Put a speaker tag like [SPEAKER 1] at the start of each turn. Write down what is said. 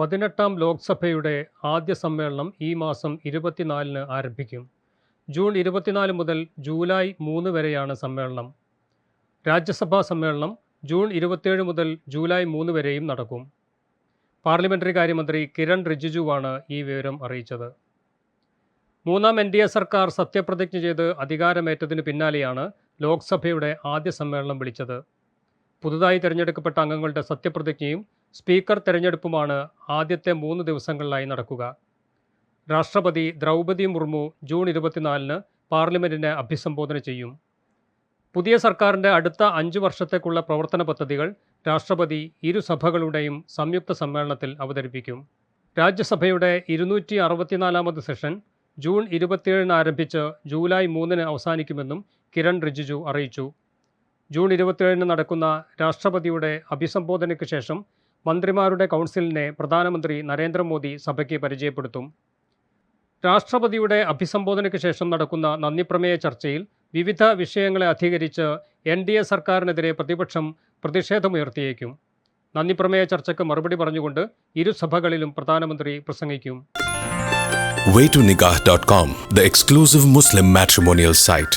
[SPEAKER 1] പതിനെട്ടാം ലോക്സഭയുടെ ആദ്യ സമ്മേളനം ഈ മാസം ഇരുപത്തിനാലിന് ആരംഭിക്കും. ജൂൺ ഇരുപത്തിനാല് മുതൽ ജൂലൈ മൂന്ന് വരെയാണ് സമ്മേളനം. രാജ്യസഭാ സമ്മേളനം ജൂൺ ഇരുപത്തിയേഴ് മുതൽ ജൂലൈ മൂന്ന് വരെയും നടക്കും. പാർലമെന്ററി കാര്യമന്ത്രി കിരൺ റിജിജുവാണ് ഈ വിവരം അറിയിച്ചത്. മൂന്നാം എൻ ഡി എ സർക്കാർ സത്യപ്രതിജ്ഞ ചെയ്ത് അധികാരമേറ്റതിന് പിന്നാലെയാണ് ലോക്സഭയുടെ ആദ്യ സമ്മേളനം വിളിച്ചത്. പുതുതായി തിരഞ്ഞെടുക്കപ്പെട്ട അംഗങ്ങളുടെ സത്യപ്രതിജ്ഞയും സ്പീക്കർ തെരഞ്ഞെടുപ്പുമാണ് ആദ്യത്തെ മൂന്ന് ദിവസങ്ങളിലായി നടക്കുക. രാഷ്ട്രപതി ദ്രൗപദി മുർമു ജൂൺ ഇരുപത്തിനാലിന് പാർലമെന്റിനെ അഭിസംബോധന ചെയ്യും. പുതിയ സർക്കാരിന്റെ അടുത്ത അഞ്ച് വർഷത്തേക്കുള്ള പ്രവർത്തന പദ്ധതികൾ രാഷ്ട്രപതി ഇരു സഭകളുടെയും സംയുക്ത സമ്മേളനത്തിൽ അവതരിപ്പിക്കും. രാജ്യസഭയുടെ ഇരുന്നൂറ്റി അറുപത്തിനാലാമത് സെഷൻ ജൂൺ ഇരുപത്തിയേഴിന് ആരംഭിച്ച് ജൂലൈ മൂന്നിന് അവസാനിക്കുമെന്നും കിരൺ റിജിജു അറിയിച്ചു. ജൂൺ ഇരുപത്തിയേഴിന് നടക്കുന്ന രാഷ്ട്രപതിയുടെ അഭിസംബോധനയ്ക്ക് ശേഷം മന്ത്രിമാരുടെ കൗൺസിലിനെ പ്രധാനമന്ത്രി നരേന്ദ്രമോദി സഭയ്ക്ക് പരിചയപ്പെടുത്തും. രാഷ്ട്രപതിയുടെ അഭിസംബോധനയ്ക്ക് ശേഷം നടക്കുന്ന നന്ദിപ്രമേയ ചർച്ചയിൽ വിവിധ വിഷയങ്ങളെ അധികരിച്ച് എൻ ഡി എ സർക്കാരിനെതിരെ പ്രതിപക്ഷം പ്രതിഷേധമുയർത്തിയേക്കും. നന്ദിപ്രമേയ ചർച്ചയ്ക്ക് മറുപടി പറഞ്ഞുകൊണ്ട് ഇരു സഭകളിലും പ്രധാനമന്ത്രി പ്രസംഗിക്കും.
[SPEAKER 2] Waytonikah.com, the exclusive Muslim matrimonial site.